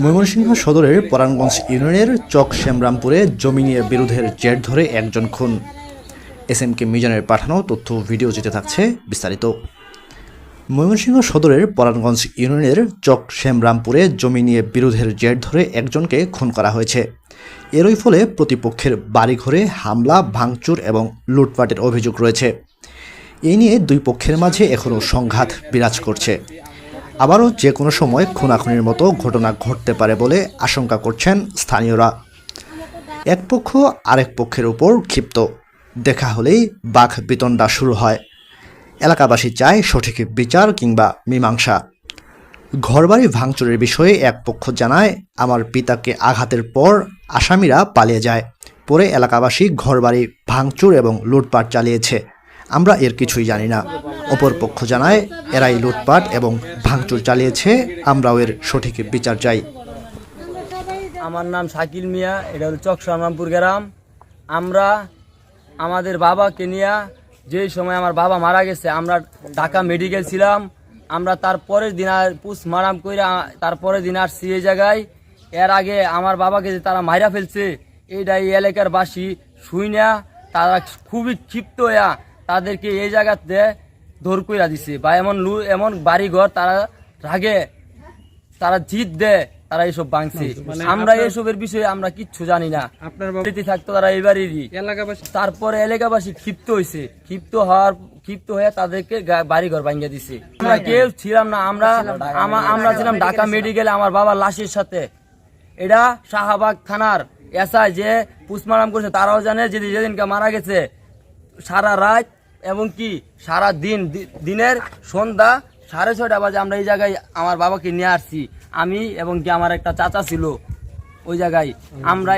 ময়মনসিংহ সদরের পরাণগঞ্জ ইউনিয়নের চক শ্যামরামপুরে জমি নিয়ে বিরোধের জের ধরে একজন খুন। এস এম কে মিজানের পাঠানো তথ্য ভিডিও যেতে থাকছে বিস্তারিত। ময়মনসিংহ সদরের পরাণগঞ্জ ইউনিয়নের চক শ্যামরামপুরে জমি নিয়ে বিরোধের জের ধরে একজনকে খুন করা হয়েছে। এরই ফলে প্রতিপক্ষের বাড়িঘরে হামলা, ভাঙচুর এবং লুটপাটের অভিযোগ রয়েছে। এই নিয়ে দুই পক্ষের মাঝে এখনও সংঘাত বিরাজ করছে। আবারও যে কোনো সময় খুনাখুনির মতো ঘটনা ঘটতে পারে বলে আশঙ্কা করছেন স্থানীয়রা। এক পক্ষ আরেক পক্ষের উপর ক্ষিপ্ত। দেখা হলেই বাঘ বিতণ্ডা শুরু হয়। এলাকাবাসী চায় সঠিক বিচার কিংবা মীমাংসা। ঘরবাড়ি ভাঙচুরের বিষয়ে এক পক্ষ জানায়, আমার পিতাকে আঘাতের পর আসামিরা পালিয়ে যায়। পরে এলাকাবাসী ঘরবাড়ি, ভাঙচুর এবং লুটপাট চালিয়েছে। আমরা এর কিছুই জানি না। অপর পক্ষ জানায়, এরাই লুটপাট এবং ভাঙচুর চালিয়েছে, আমরাও এর সঠিক বিচার চাই। আমার নাম শাকিল মিয়া, এটা হলো চক সরমামপুর গ্রাম। আমরা আমাদের বাবাকে নিয়ে যে সময় আমার বাবা মারা গেছে, আমরা ঢাকা মেডিকেল ছিলাম। আমরা তারপরের দিন আর পুষ মারাম করে তারপরের দিন আসছি এই জায়গায়। এর আগে আমার বাবাকে যে তারা মাইরা ফেলছে, এইটা এই এলাকার বাসী শুই না, তারা খুবই ক্ষিপ্ত হইয়া তাদেরকে এই জায়গাতে ধর কইরা দিছে বা এমন লু এমন বাড়িঘর তারা রাগে তারা জিত দেয় তারা এসব ভাঙছে। আমরা এসবের বিষয়ে আমরা কিচ্ছু জানি না। আপনার থাকতো তারা এবারেরই এলাকাবাসী তারপরে এলাকাবাসী ক্ষিপ্ত হয়েছে ক্ষিপ্ত হওয়ার ক্ষিপ্ত হয়ে তাদেরকে বাড়ি ঘর ভাঙিয়ে দিছে। আমরা কেউ ছিলাম না আমরা আমরা ছিলাম ঢাকা মেডিকেলে আমার বাবা লাশের সাথে। এটা শাহবাগ থানার এসআই যে পুষ্মারাম করছে তারাও জানে যে যেদিনকে মারা গেছে সারা রাত এবং কি সারা দিন দিনের সন্ধ্যা সাড়ে ছটা বাজে আমরা এই জায়গায় আমার বাবাকে নিয়ে আসছি। আমি এবং কি আমার একটা চাচা ছিল। ওই জায়গায়। আমরা